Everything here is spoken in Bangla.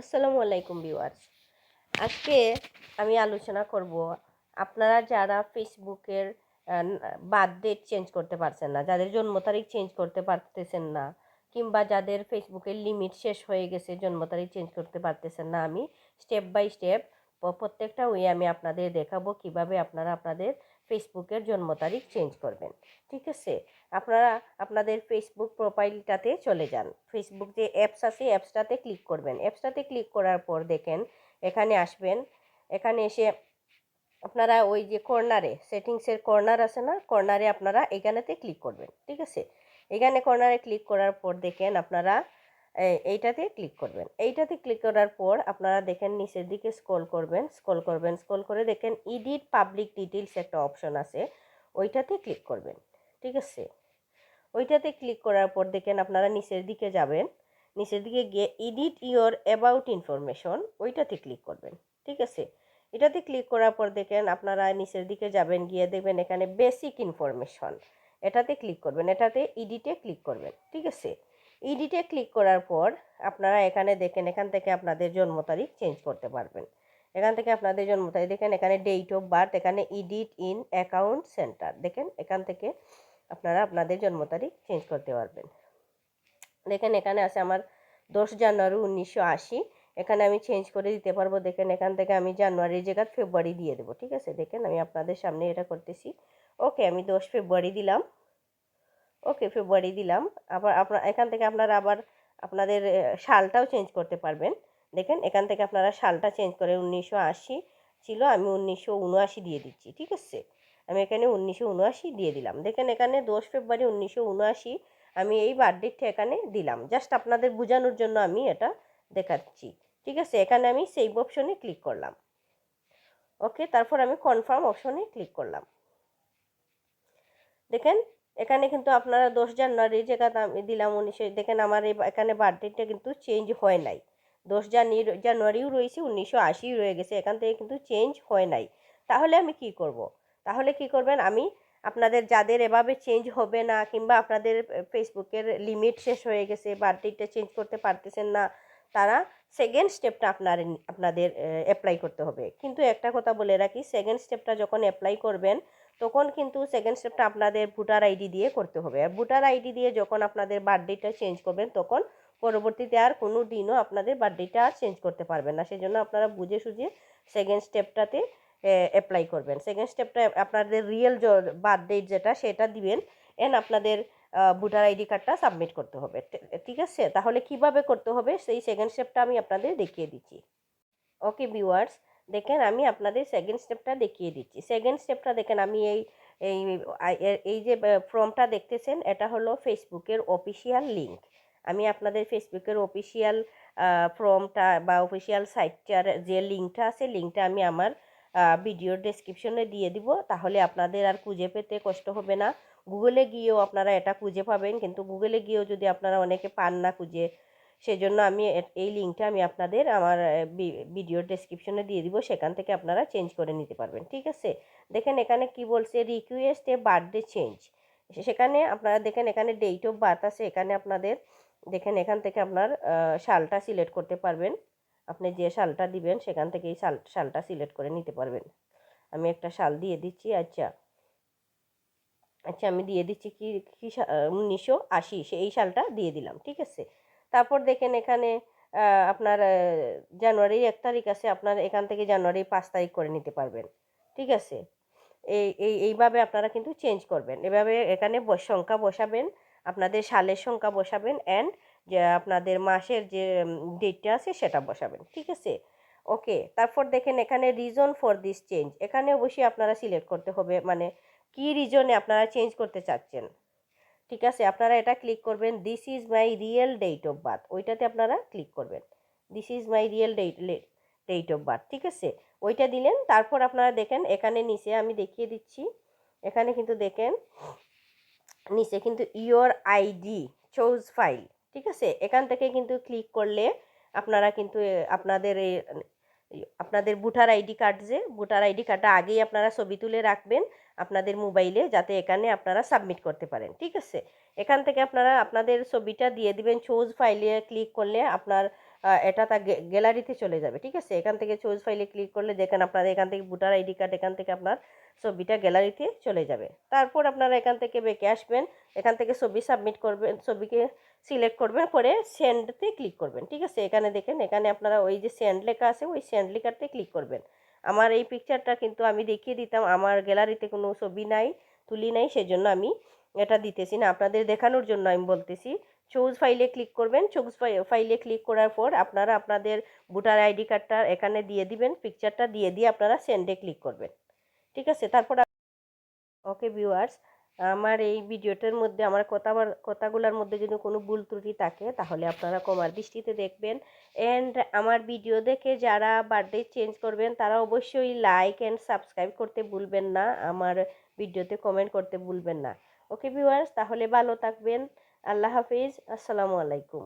আসসালামু আলাইকুম ভিউয়ার্স। আজকে আমি আলোচনা করব, আপনারা যারা ফেসবুকের বার্থ ডেট চেঞ্জ করতে পারছেন না, যাদের জন্ম তারিখ চেঞ্জ করতে পারতেছেন না, কিংবা যাদের ফেসবুকের লিমিট শেষ হয়ে গেছে, জন্ম তারিখ চেঞ্জ করতে পারতেছেন না, আমি স্টেপ বাই স্টেপ প্রত্যেকটা ওয়ে আমি আপনাদের দেখাবো, কীভাবে আপনারা আপনাদের ফেসবুকের জন্ম তারিখ চেঞ্জ করবেন। ঠিক আছে? আপনারা আপনাদের ফেসবুক প্রোফাইলটাতে চলে যান। ফেসবুক যে অ্যাপস আছে অ্যাপসটাতে ক্লিক করবেন। অ্যাপসটাতে ক্লিক করার পর দেখেন, এখানে আসবেন। এখানে এসে আপনারা ওই যে কর্নারে সেটিংসের কর্নার আছে না? কর্নারে আপনারা এখানেতে ক্লিক করবেন। ঠিক আছে? এখানে কর্নারে ক্লিক করার পর দেখেন, আপনারা এইটাতে ক্লিক করবেন। এইটাতে ক্লিক করার পর আপনারা দেখেন নিচের দিকে স্ক্রল করবেন স্ক্রল করবেন স্ক্রল করে দেখেন ইডিট পাবলিক ডিটেলস একটা অপশন আছে, ওইটাতে ক্লিক করবেন, ঠিক আছে? ওইটাতে ক্লিক করার পর দেখেন আপনারা নিচের দিকে যাবেন, নিচের দিকে গিয়ে এডিট ইওর অ্যাবাউট ইনফরমেশন ওইটাতে ক্লিক করবেন, ঠিক আছে? এটাতে ক্লিক করার পর দেখেন আপনারা নিচের দিকে যাবেন, গিয়ে দেখবেন এখানে বেসিক ইনফরমেশন এটাতে ক্লিক করবেন, এটাতে ইডিটে ক্লিক করবেন, ঠিক আছে? ইডিটে ক্লিক করার পর আপনারা এখানে দেখেন, এখান থেকে আপনাদের জন্ম তারিখ চেঞ্জ করতে পারবেন। এখান থেকে আপনাদের জন্ম তারিখ, দেখেন এখানে ডেট অফ বার্থ এখানে ইডিট ইন অ্যাকাউন্ট সেন্টার দেখেন এখান থেকে আপনারা আপনাদের জন্ম তারিখ চেঞ্জ করতে পারবেন। দেখেন এখানে আছে আমার দশ জানুয়ারি উনিশশো আশি, এখানে আমি চেঞ্জ করে দিতে পারব। দেখেন এখান থেকে আমি জানুয়ারির জায়গায় ফেব্রুয়ারি দিয়ে দেবো, ঠিক আছে? দেখেন আমি আপনাদের সামনে এটা করতেছি। ওকে আমি দশ ফেব্রুয়ারি দিলাম। ওকে ফেব্রুয়ারি দিলাম। আবার আপনার, এখান থেকে আপনারা আবার আপনাদের সালটাও চেঞ্জ করতে পারবেন। দেখেন, এখান থেকে আপনারা সালটা চেঞ্জ করে উনিশশো আশি ছিল, আমি উনিশশো উনআশি দিয়ে দিচ্ছি, ঠিক আছে? আমি এখানে উনিশশো উনআশি দিয়ে দিলাম। দেখেন, এখানে দশ ফেব্রুয়ারি উনিশশো উনআশি আমি এই বার্থডেটটা এখানে দিলাম। জাস্ট আপনাদের বোঝানোর জন্য আমি এটা দেখাচ্ছি, ঠিক আছে? এখানে আমি সেভ অপশনে ক্লিক করলাম। ওকে তারপর আমি কনফার্ম অপশনে ক্লিক করলাম। দেখেন এখানে কিন্তু আপনারা দশ জানুয়ারি যে আমি দিলাম উনিশশো দেখেন আমার এখানে বার্থডেটা কিন্তু চেঞ্জ হয় নাই। দশ জানুয়ারি জানুয়ারিও রয়েছে, উনিশশো আশিও রয়ে গেছে, এখান থেকে কিন্তু চেঞ্জ হয় নাই। তাহলে আমি কি করব। তাহলে কি করবেন? আমি আপনাদের যাদের এভাবে চেঞ্জ হবে না কিংবা আপনাদের ফেসবুকের লিমিট শেষ হয়ে গেছে, বার্থডেটা চেঞ্জ করতে পারতেছেন না, তারা সেকেন্ড স্টেপটা আপনার, আপনাদের অ্যাপ্লাই করতে হবে। কিন্তু একটা কথা বলে রাখি সেকেন্ড স্টেপটা যখন অ্যাপ্লাই করবেন তখন কিন্তু সেকেন্ড স্টেপটা আপনাদের ভোটার আইডি দিয়ে করতে হবে। আর ভোটার আইডি দিয়ে যখন আপনাদের বার্থডেটা চেঞ্জ করবেন, তখন পরবর্তীতে আর কোনো দিনও আপনাদের বার্থডেটা আর চেঞ্জ করতে পারবেন না। সেজন্য আপনারা বুঝে সুঝে সেকেন্ড স্টেপটাতে অ্যাপ্লাই করবেন। সেকেন্ড স্টেপটা আপনাদের রিয়েল বার্থডে যেটা, সেটা দিবেন এন আপনাদের ভোটার আইডি কার্ডটা সাবমিট করতে হবে। ঠিক আছে? তাহলে কীভাবে করতে হবে? সেই সেকেন্ড স্টেপটা আমি আপনাদের দেখিয়ে দিচ্ছি। ওকে ভিউয়ার্স দেখেন আমি আপনাদের সেকেন্ড স্টেপটা দেখিয়ে দিচ্ছি। সেকেন্ড স্টেপটা দেখেন আমি এই এই এই যে ফর্মটা দেখতেছেন, এটা হলো ফেসবুকের অফিসিয়াল লিঙ্ক আমি আপনাদের ফেসবুকের অফিসিয়াল ফর্মটা বা অফিসিয়াল সাইটটার যে লিঙ্কটা আছে লিঙ্কটা আমি আমার ভিডিওর ডেসক্রিপশনে দিয়ে দিব। তাহলে আপনাদের আর খুঁজে পেতে কষ্ট হবে না। গুগলে গিয়েও আপনারা এটা খুঁজে পাবেন, কিন্তু গুগলে গিয়েও যদি আপনারা অনেকে পান না খুঁজে সেজন্য আমি এই লিঙ্কটা আমি আপনাদের আমার ভিডিওর ডেসক্রিপশনে দিয়ে দিব, সেখান থেকে আপনারা চেঞ্জ করে নিতে পারবেন, ঠিক আছে? দেখেন এখানে কি বলছে রিকোয়েস্ট এ বার্থডে চেঞ্জ সেখানে আপনারা দেখেন এখানে ডেট অফ বার্থ আছে, এখানে আপনাদের, দেখেন এখান থেকে আপনার সালটা সিলেক্ট করতে পারবেন। আপনি যে শালটা দিবেন, সেখান থেকে এই সাল, সালটা সিলেক্ট করে নিতে পারবেন। আমি একটা শাল দিয়ে দিচ্ছি আচ্ছা। আচ্ছা আমি দিয়ে দিচ্ছি কি কি উনিশশো আশি এই শালটা দিয়ে দিলাম, ঠিক আছে? তারপর দেখেন এখানে আপনার জানুয়ারির এক তারিখ আছে, আপনার এখান থেকে জানুয়ারি পাঁচ তারিখ করে নিতে পারবেন। ঠিক আছে? এই এই, এইভাবে আপনারা কিন্তু চেঞ্জ করবেন। এভাবে এখানে সংখ্যা বসাবেন, আপনাদের সালের সংখ্যা বসাবেন অ্যান্ড যে, আপনাদের মাসের যে ডেটটা আছে সেটা বসাবেন। ঠিক আছে? ওকে তারপর দেখেন এখানে রিজন ফর দিস চেঞ্জ এখানে অবশ্যই আপনারা সিলেক্ট করতে হবে মানে কি রিজনে আপনারা চেঞ্জ করতে চাচ্ছেন? ঠিক আছে? আপনারা এটা ক্লিক করবেন this is my real date of birth ওইটাতে আপনারা ক্লিক করবেন this is my real date date of birth ঠিক আছে? ওইটা দিলেন, তারপর আপনারা দেখেন, এখানে নিচে আমি দেখিয়ে দিচ্ছি, এখানে কিন্তু দেখেন, নিচে কিন্তু ইওর আইডি চোজ ফাইল ঠিক আছে? এখান থেকে কিন্তু ক্লিক করলে আপনারা কিন্তু আপনাদের আপনাদের ভোটার আইডি কার্ড যে, ভোটার আইডি কার্ডটা আগেই আপনারা ছবি তুলে রাখবেন আপনাদের মোবাইলে যাতে এখানে আপনারা সাবমিট করতে পারেন, ঠিক আছে? এখান থেকে আপনারা আপনাদের ছবিটা দিয়ে দিবেন চোজ ফাইলে ক্লিক করলে আপনার এটা তা গ্যালারিতে চলে যাবে, ঠিক আছে? এখান থেকে চোজ ফাইলে ক্লিক করলে দেখেন আপনারা এখান থেকে ভোটার আইডি কার্ড এখান থেকে আপনার ছবিটা গ্যালারিতে চলে যাবে। তারপর আপনারা এখান থেকে বেঁকে আসবেন, এখান থেকে ছবি সাবমিট করবেন, ছবিকে সিলেক্ট করবেন, করে সেন্ডতে ক্লিক করবেন, ঠিক আছে? এখানে দেখেন, এখানে আপনারা ওই যে সেন্ড লেখা আছে, ওই সেন্ড লেখাতে ক্লিক করবেন। আমার এই পিকচারটা কিন্তু আমি দেখিয়ে দিতাম। আমার গ্যালারিতে কোনো ছবি নাই, তুলি নাই, সেজন্য আমি এটা দিতেছি না। আপনাদের দেখানোর জন্য আমি বলতেছি চৌজ ফাইলে ক্লিক করবেন। চৌজ ফাইলে ক্লিক করার পর আপনারা আপনাদের ভোটার আইডি কার্ডটা এখানে দিয়ে দিবেন পিকচারটা দিয়ে দিয়ে আপনারা সেন্ডে ক্লিক করবেন। ঠিক আছে? তারপর ওকে ভিউয়ার্স আমার এই ভিডিওটার মধ্যে, আমার কথা কথাগুলোর মধ্যে যদি কোনো ভুল ত্রুটি থাকে, তাহলে আপনারা কমার দৃষ্টিতে দেখবেন। অ্যান্ড আমার ভিডিও দেখে যারা বার্থডে চেঞ্জ করবেন, তারা অবশ্যই লাইক অ্যান্ড সাবস্ক্রাইব করতে ভুলবেন না। আমার ভিডিওতে কমেন্ট করতে ভুলবেন না। ওকে ভিউয়ার্স তাহলে ভালো থাকবেন। আল্লাহ হাফিজ। আসসালামু আলাইকুম।